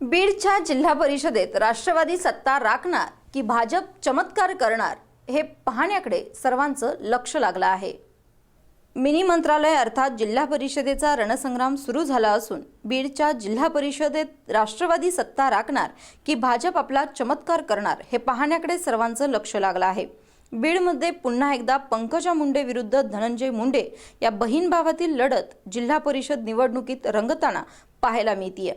बीडच्या जिल्हा परिषदेत राष्ट्रवादी सत्ता राखणार की भाजप चमत्कार करणार हे पाहण्याकडे सर्वांचं लक्ष लागलं आहे. मिनी मंत्रालय अर्थात जिल्हा परिषदेचा रणसंग्राम सुरू झाला असून बीडच्या जिल्हा परिषदेत राष्ट्रवादी सत्ता राखणार की भाजप आपला चमत्कार करणार हे पाहण्याकडे सर्वांचं लक्ष लागलं आहे. बीडमध्ये पुन्हा एकदा पंकजा मुंडे विरुद्ध धनंजय मुंडे या बहीण भावातील लढत जिल्हा परिषद निवडणुकीत रंगताना पाहायला मिळतीये.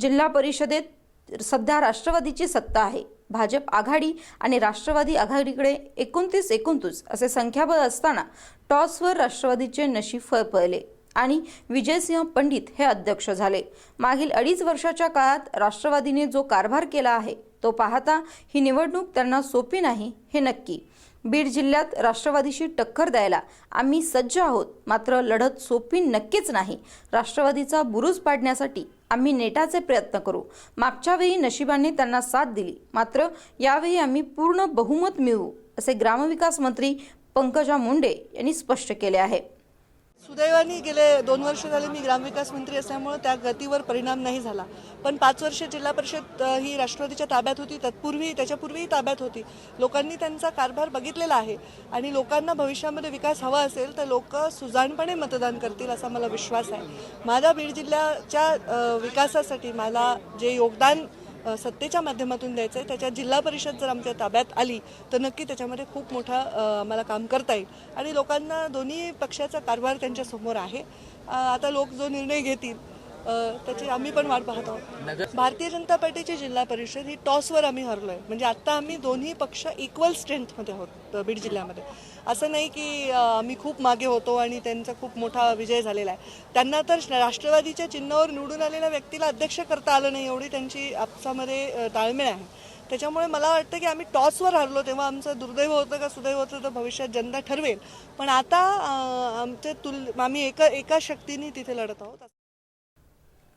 जिल्हा परिषदेत सध्या राष्ट्रवादीची सत्ता आहे. भाजप आघाडी आणि राष्ट्रवादी आघाडीकडे एकोणतीस एकोणतीस असे संख्याबळ असताना टॉसवर राष्ट्रवादीचे नशीब फळफळले आणि विजयसिंह पंडित हे अध्यक्ष झाले. मागील अडीच वर्षाच्या काळात राष्ट्रवादीने जो कारभार केला आहे तो पाहता ही निवडणूक त्यांना सोपी नाही हे नक्की. बीड जिल्ह्यात राष्ट्रवादीशी टक्कर द्यायला आम्ही सज्ज आहोत. मात्र लढत सोपी नक्कीच नाही. राष्ट्रवादीचा बुरुज पाडण्यासाठी आम्ही नेटाचे प्रयत्न करू. मागच्या वेळी नशिबाने त्यांना साथ दिली. मात्र यावेळी आम्ही पूर्ण बहुमत मिळवू असे ग्रामविकास मंत्री पंकजा मुंडे यांनी स्पष्ट केले आहे. सुदैवाने गेले दोन वर्ष झाले मी ग्रामविकास मंत्री असल्यामुळे त्या गतीवर परिणाम नाही झाला. पण पाच वर्ष जिल्हा परिषद ही राष्ट्रवादीच्या ताब्यात होती तत्पूर्वी त्याच्यापूर्वीही ताब्यात होती. लोकांनी त्यांचा कारभार बघितलेला आहे आणि लोकांना भविष्यामध्ये विकास हवा असेल तर लोक सुजाणपणे मतदान करतील असा मला विश्वास आहे. माझा बीड जिल्ह्याच्या विकासासाठी मला जे योगदान सत्तेच्या माध्यमातून द्यायचं आहे. त्याच्या जिल्हा परिषद जर आमच्या ताब्यात आली तर नक्की त्याच्यामध्ये खूप मोठा आम्हाला काम करता येईल. आणि लोकांना दोन्ही पक्षाचा कारभार त्यांच्यासमोर आहे. आता लोक जो निर्णय घेतील त्याची आम्ही पण वाट पाहत आहोत. भारतीय जनता पार्टीची जिल्हा परिषद ही टॉसवर आम्ही हरलोय. म्हणजे आता आम्ही दोन्ही पक्ष इक्वल स्ट्रेंथमध्ये आहोत बीड जिल्ह्यामध्ये. असं नाही की आम्ही खूप मागे होतो आणि त्यांचा खूप मोठा विजय झालेला आहे. त्यांना तर राष्ट्रवादीच्या चिन्हावर निवडून आलेल्या व्यक्तीला अध्यक्ष करता आलं नाही एवढी त्यांची आपसामध्ये ताळमेळ आहे. त्याच्यामुळे मला वाटतं की आम्ही टॉसवर हरलो तेव्हा आमचं दुर्दैव होतं का सुदैव होतं तर भविष्यात जनता ठरवेल. पण आता आमचे तुल आम्ही एका एका शक्तीने तिथे लढत आहोत.